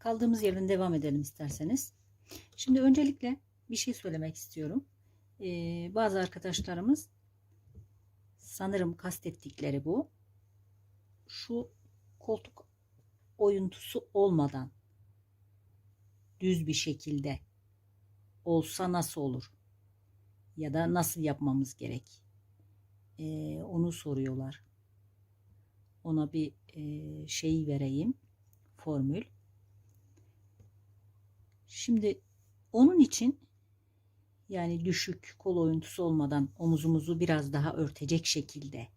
Kaldığımız yerden devam edelim isterseniz. Şimdi öncelikle bir şey söylemek istiyorum. Ee, bazı arkadaşlarımız sanırım kastettikleri bu. Şu koltuk oyuntusu olmadan düz bir şekilde olsa nasıl olur? Ya da nasıl yapmamız gerek? Ee, onu soruyorlar. Ona bir e, şey vereyim. Formül. Şimdi onun için yani düşük kol oyuntusu olmadan omuzumuzu biraz daha örtecek şekilde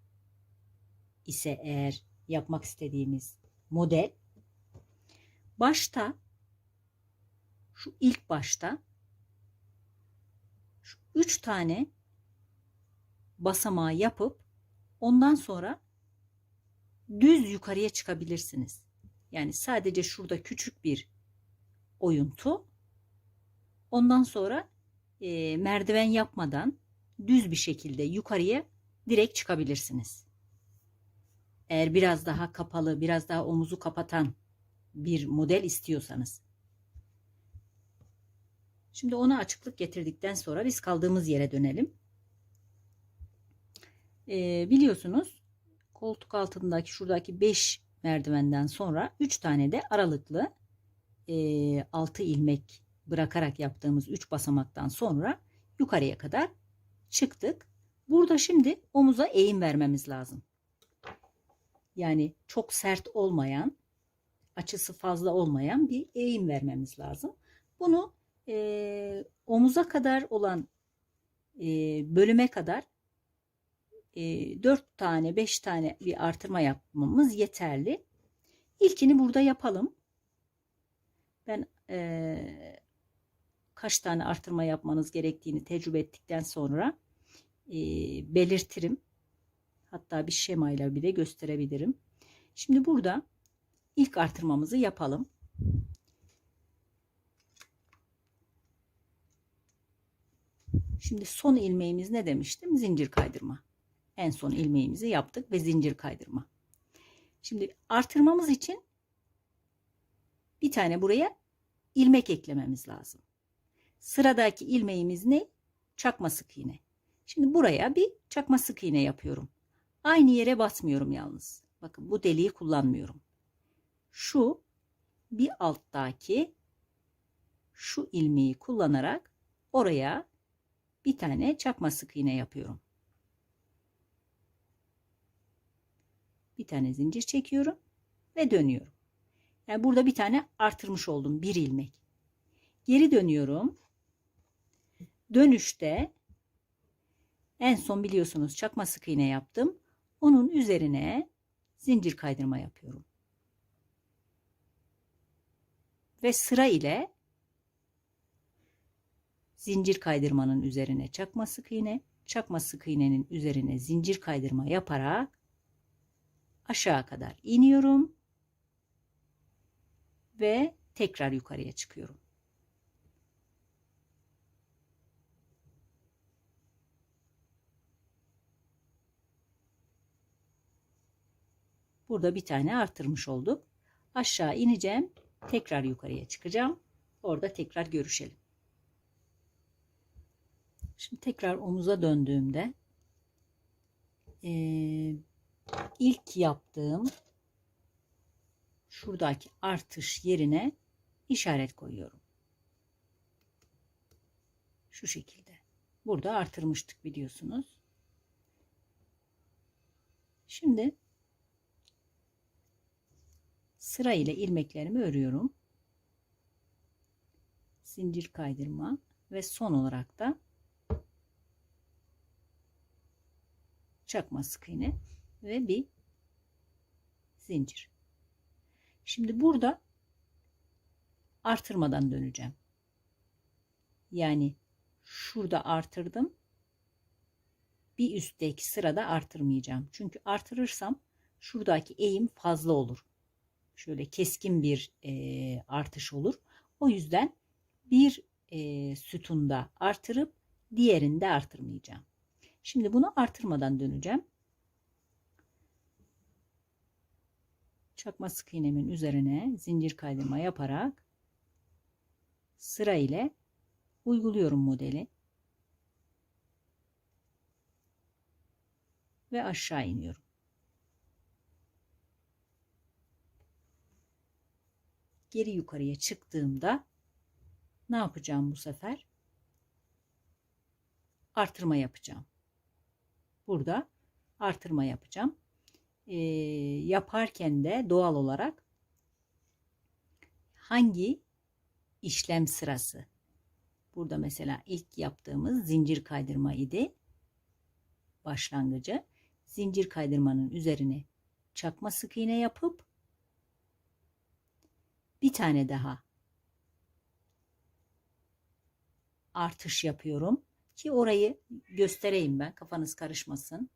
ise eğer yapmak istediğimiz model başta şu ilk başta şu üç tane basamağı yapıp ondan sonra düz yukarıya çıkabilirsiniz. Yani sadece şurada küçük bir oyuntu. Ondan sonra e, merdiven yapmadan düz bir şekilde yukarıya direkt çıkabilirsiniz. Eğer biraz daha kapalı, biraz daha omuzu kapatan bir model istiyorsanız. Şimdi ona açıklık getirdikten sonra biz kaldığımız yere dönelim. E, biliyorsunuz koltuk altındaki şuradaki 5 merdivenden sonra 3 tane de aralıklı e, 6 ilmek bırakarak yaptığımız 3 basamaktan sonra yukarıya kadar çıktık. Burada şimdi omuza eğim vermemiz lazım. Yani çok sert olmayan, açısı fazla olmayan bir eğim vermemiz lazım. Bunu e, omuza kadar olan e, bölüme kadar e, 4 tane 5 tane bir artırma yapmamız yeterli. İlkini burada yapalım. Ben e, kaç tane artırma yapmanız gerektiğini tecrübe ettikten sonra e, belirtirim. Hatta bir şemayla bile gösterebilirim. Şimdi burada ilk artırmamızı yapalım. Şimdi son ilmeğimiz ne demiştim? Zincir kaydırma. En son ilmeğimizi yaptık ve zincir kaydırma. Şimdi artırmamız için bir tane buraya ilmek eklememiz lazım. Sıradaki ilmeğimiz ne? Çakma sık iğne. Şimdi buraya bir çakma sık iğne yapıyorum. Aynı yere basmıyorum yalnız. Bakın bu deliği kullanmıyorum. Şu bir alttaki şu ilmeği kullanarak oraya bir tane çakma sık iğne yapıyorum. Bir tane zincir çekiyorum ve dönüyorum. Yani burada bir tane artırmış oldum bir ilmek. Geri dönüyorum. Dönüşte en son biliyorsunuz çakma sık iğne yaptım. Onun üzerine zincir kaydırma yapıyorum. Ve sıra ile zincir kaydırmanın üzerine çakma sık iğne, çakma sık iğnenin üzerine zincir kaydırma yaparak aşağı kadar iniyorum ve tekrar yukarıya çıkıyorum. Burada bir tane artırmış olduk. Aşağı ineceğim. Tekrar yukarıya çıkacağım. Orada tekrar görüşelim. Şimdi tekrar omuza döndüğümde ee, ilk yaptığım şuradaki artış yerine işaret koyuyorum. Şu şekilde. Burada artırmıştık biliyorsunuz. Şimdi sıra ile ilmeklerimi örüyorum. Zincir kaydırma ve son olarak da çakma sık iğne ve bir zincir. Şimdi burada artırmadan döneceğim. Yani şurada artırdım. Bir üstteki sırada artırmayacağım. Çünkü artırırsam şuradaki eğim fazla olur. Şöyle keskin bir e, artış olur. O yüzden bir e, sütunda artırıp diğerinde artırmayacağım. Şimdi bunu artırmadan döneceğim. çakma sık iğnemin üzerine zincir kaydırma yaparak sıra ile uyguluyorum modeli. Ve aşağı iniyorum. Geri yukarıya çıktığımda ne yapacağım bu sefer? Artırma yapacağım. Burada artırma yapacağım. Ee, yaparken de doğal olarak hangi işlem sırası? Burada mesela ilk yaptığımız zincir kaydırma idi. Başlangıcı. Zincir kaydırmanın üzerine çakma sık iğne yapıp bir tane daha artış yapıyorum ki orayı göstereyim ben kafanız karışmasın.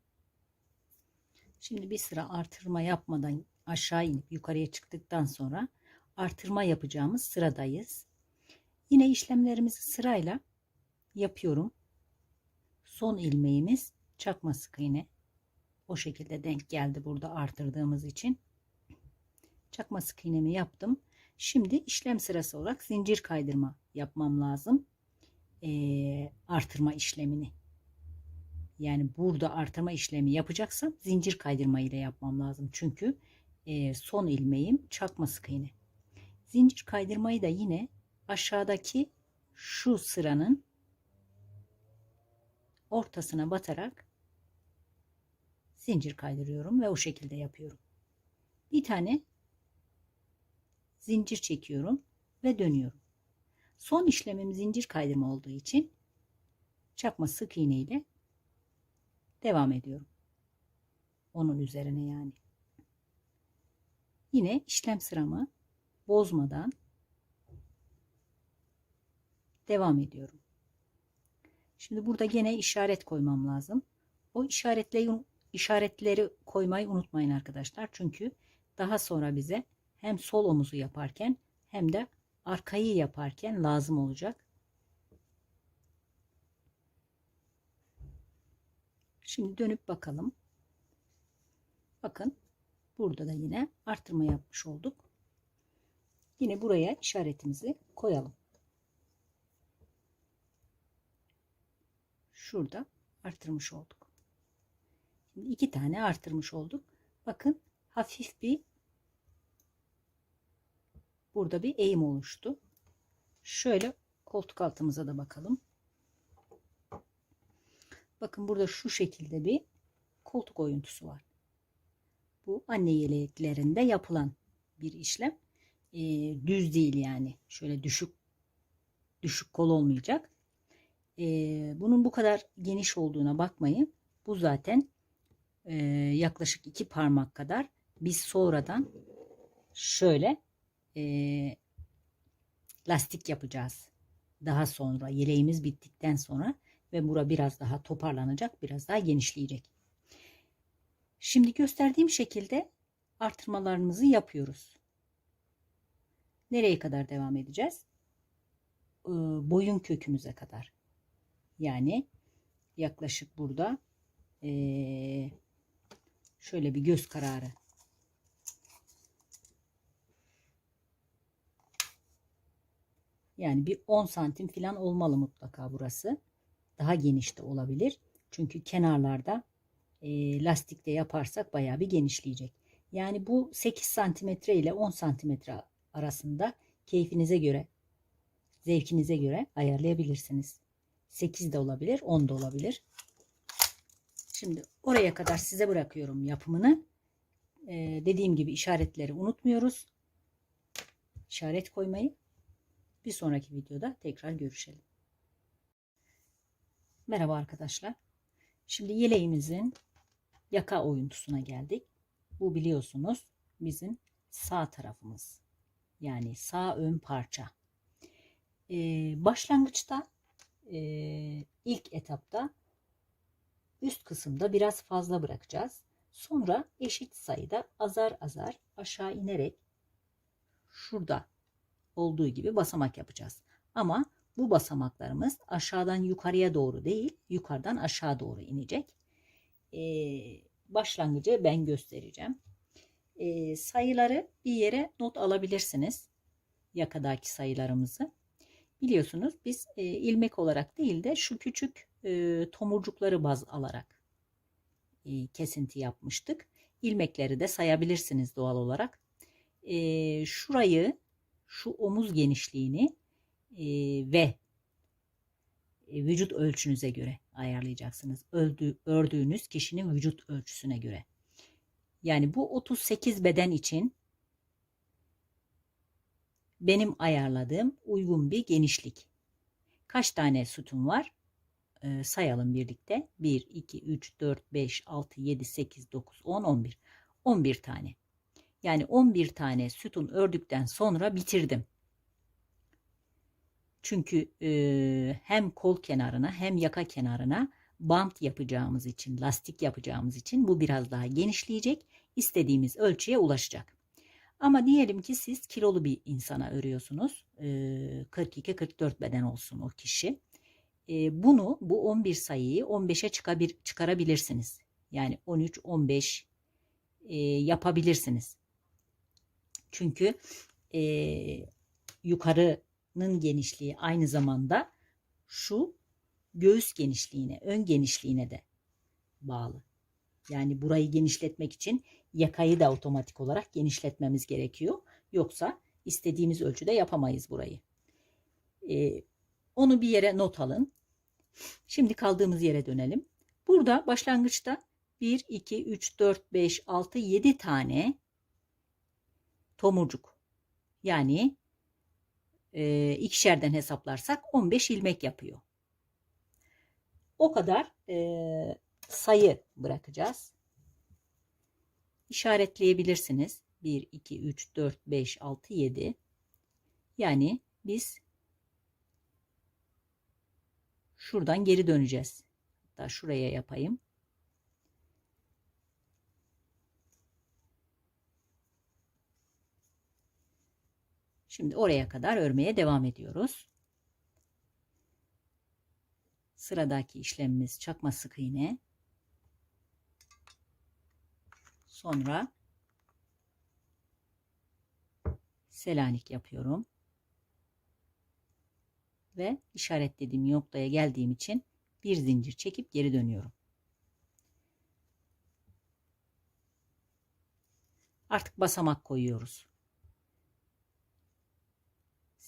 Şimdi bir sıra artırma yapmadan aşağı inip yukarıya çıktıktan sonra artırma yapacağımız sıradayız. Yine işlemlerimizi sırayla yapıyorum. Son ilmeğimiz çakma sık iğne. O şekilde denk geldi burada artırdığımız için. Çakma sık iğnemi yaptım. Şimdi işlem sırası olarak zincir kaydırma yapmam lazım. Ee, artırma işlemini. Yani burada artırma işlemi yapacaksam zincir kaydırma ile yapmam lazım. Çünkü e, son ilmeğim çakma sık iğne. Zincir kaydırmayı da yine aşağıdaki şu sıranın ortasına batarak zincir kaydırıyorum ve o şekilde yapıyorum. Bir tane zincir çekiyorum ve dönüyorum. Son işlemim zincir kaydırma olduğu için çakma sık iğne ile devam ediyorum. Onun üzerine yani. Yine işlem sıramı bozmadan devam ediyorum. Şimdi burada gene işaret koymam lazım. O işaretleri, işaretleri koymayı unutmayın arkadaşlar. Çünkü daha sonra bize hem sol omuzu yaparken hem de arkayı yaparken lazım olacak. Şimdi dönüp bakalım. Bakın burada da yine artırma yapmış olduk. Yine buraya işaretimizi koyalım. Şurada artırmış olduk. Şimdi iki tane artırmış olduk. Bakın hafif bir burada bir eğim oluştu. Şöyle koltuk altımıza da bakalım. Bakın burada şu şekilde bir koltuk oyuntusu var. Bu anne yeleklerinde yapılan bir işlem. E, düz değil yani. Şöyle düşük düşük kol olmayacak. E, bunun bu kadar geniş olduğuna bakmayın. Bu zaten e, yaklaşık iki parmak kadar. Biz sonradan şöyle e, lastik yapacağız. Daha sonra yeleğimiz bittikten sonra ve bura biraz daha toparlanacak, biraz daha genişleyecek. Şimdi gösterdiğim şekilde artırmalarımızı yapıyoruz. Nereye kadar devam edeceğiz? Ee, boyun kökümüze kadar. Yani yaklaşık burada ee, şöyle bir göz kararı Yani bir 10 santim falan olmalı mutlaka burası daha geniş de olabilir. Çünkü kenarlarda e, lastikle yaparsak bayağı bir genişleyecek. Yani bu 8 santimetre ile 10 santimetre arasında keyfinize göre, zevkinize göre ayarlayabilirsiniz. 8 de olabilir, 10 da olabilir. Şimdi oraya kadar size bırakıyorum yapımını. Ee, dediğim gibi işaretleri unutmuyoruz. İşaret koymayı. Bir sonraki videoda tekrar görüşelim. Merhaba arkadaşlar. Şimdi yeleğimizin yaka oyuntusuna geldik. Bu biliyorsunuz bizim sağ tarafımız. Yani sağ ön parça. Ee, başlangıçta e, ilk etapta üst kısımda biraz fazla bırakacağız. Sonra eşit sayıda azar azar aşağı inerek şurada olduğu gibi basamak yapacağız. Ama bu basamaklarımız aşağıdan yukarıya doğru değil, yukarıdan aşağı doğru inecek. Ee, başlangıcı ben göstereceğim. e, sayıları bir yere not alabilirsiniz. Yakadaki sayılarımızı. Biliyorsunuz biz e, ilmek olarak değil de şu küçük e, tomurcukları baz alarak e, kesinti yapmıştık. İlmekleri de sayabilirsiniz doğal olarak. E, şurayı, şu omuz genişliğini e, ve e, vücut ölçünüze göre ayarlayacaksınız. Öldü, ördüğünüz kişinin vücut ölçüsüne göre. Yani bu 38 beden için benim ayarladığım uygun bir genişlik. Kaç tane sütun var? Ee, sayalım birlikte. 1, 2, 3, 4, 5, 6, 7, 8, 9, 10, 11. 11 tane. Yani 11 tane sütun ördükten sonra bitirdim. Çünkü e, hem kol kenarına hem yaka kenarına bant yapacağımız için, lastik yapacağımız için bu biraz daha genişleyecek. istediğimiz ölçüye ulaşacak. Ama diyelim ki siz kilolu bir insana örüyorsunuz. E, 42-44 beden olsun o kişi. E, bunu bu 11 sayıyı 15'e çıkabir, çıkarabilirsiniz. Yani 13-15 e, yapabilirsiniz. Çünkü e, yukarının genişliği aynı zamanda şu göğüs genişliğine, ön genişliğine de bağlı. Yani burayı genişletmek için yakayı da otomatik olarak genişletmemiz gerekiyor. Yoksa istediğimiz ölçüde yapamayız burayı. Ee, onu bir yere not alın. Şimdi kaldığımız yere dönelim. Burada başlangıçta 1, 2, 3, 4, 5, 6, 7 tane tomurcuk. Yani e, ikişerden hesaplarsak 15 ilmek yapıyor. O kadar e, sayı bırakacağız. İşaretleyebilirsiniz. 1, 2, 3, 4, 5, 6, 7. Yani biz şuradan geri döneceğiz. Hatta şuraya yapayım. Şimdi oraya kadar örmeye devam ediyoruz. Sıradaki işlemimiz çakma sık iğne. Sonra Selanik yapıyorum. Ve işaretlediğim noktaya geldiğim için bir zincir çekip geri dönüyorum. Artık basamak koyuyoruz.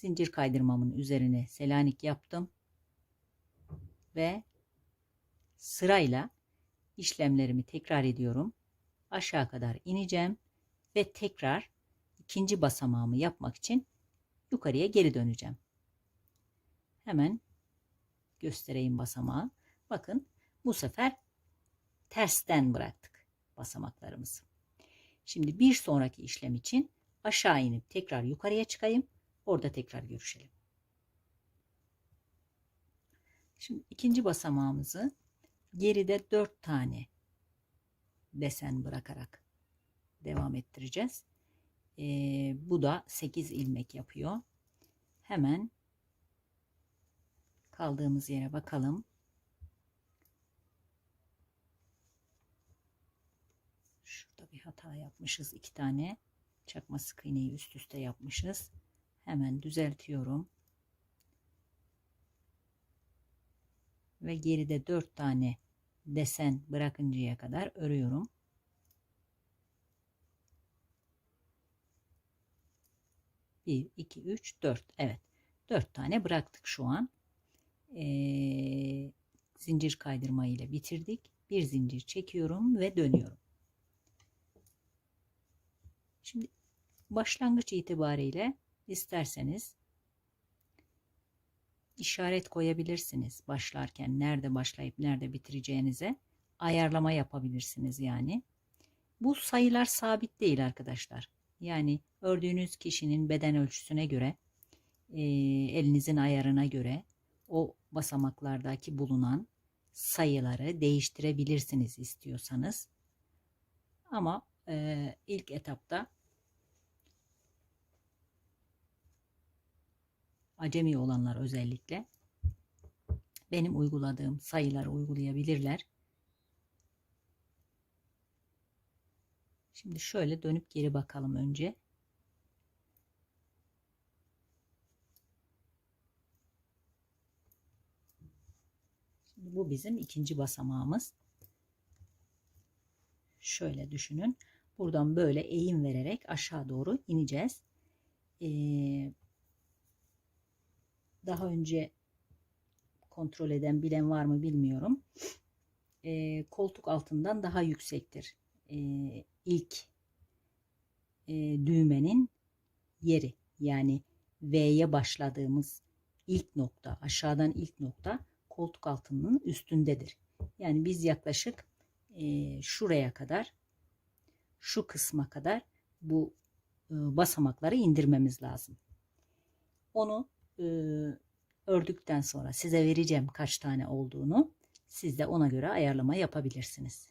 Zincir kaydırmamın üzerine Selanik yaptım ve sırayla işlemlerimi tekrar ediyorum. Aşağı kadar ineceğim ve tekrar ikinci basamağımı yapmak için yukarıya geri döneceğim. Hemen göstereyim basamağı. Bakın bu sefer tersten bıraktık basamaklarımızı. Şimdi bir sonraki işlem için aşağı inip tekrar yukarıya çıkayım. Orada tekrar görüşelim. Şimdi ikinci basamağımızı geride 4 tane desen bırakarak devam ettireceğiz. Ee, bu da 8 ilmek yapıyor. Hemen kaldığımız yere bakalım. Şurada bir hata yapmışız. iki tane çakma sık iğneyi üst üste yapmışız. Hemen düzeltiyorum. ve geride 4 tane desen bırakıncaya kadar örüyorum. Bir, iki, üç, dört. Evet. Dört tane bıraktık şu an. Ee, zincir kaydırma ile bitirdik. Bir zincir çekiyorum ve dönüyorum. Şimdi başlangıç itibariyle isterseniz işaret koyabilirsiniz başlarken nerede başlayıp nerede bitireceğinize ayarlama yapabilirsiniz yani. Bu sayılar sabit değil arkadaşlar. Yani ördüğünüz kişinin beden ölçüsüne göre e, elinizin ayarına göre o basamaklardaki bulunan sayıları değiştirebilirsiniz istiyorsanız. Ama e, ilk etapta acemi olanlar özellikle benim uyguladığım sayıları uygulayabilirler. Şimdi şöyle dönüp geri bakalım önce. Şimdi bu bizim ikinci basamağımız. Şöyle düşünün. Buradan böyle eğim vererek aşağı doğru ineceğiz. Ee, daha önce kontrol eden bilen var mı bilmiyorum. Ee, koltuk altından daha yüksektir. Ee, ilk e, düğmenin yeri yani V'ye başladığımız ilk nokta aşağıdan ilk nokta koltuk altının üstündedir. Yani biz yaklaşık e, şuraya kadar şu kısma kadar bu e, basamakları indirmemiz lazım. Onu ördükten sonra size vereceğim kaç tane olduğunu. Siz de ona göre ayarlama yapabilirsiniz.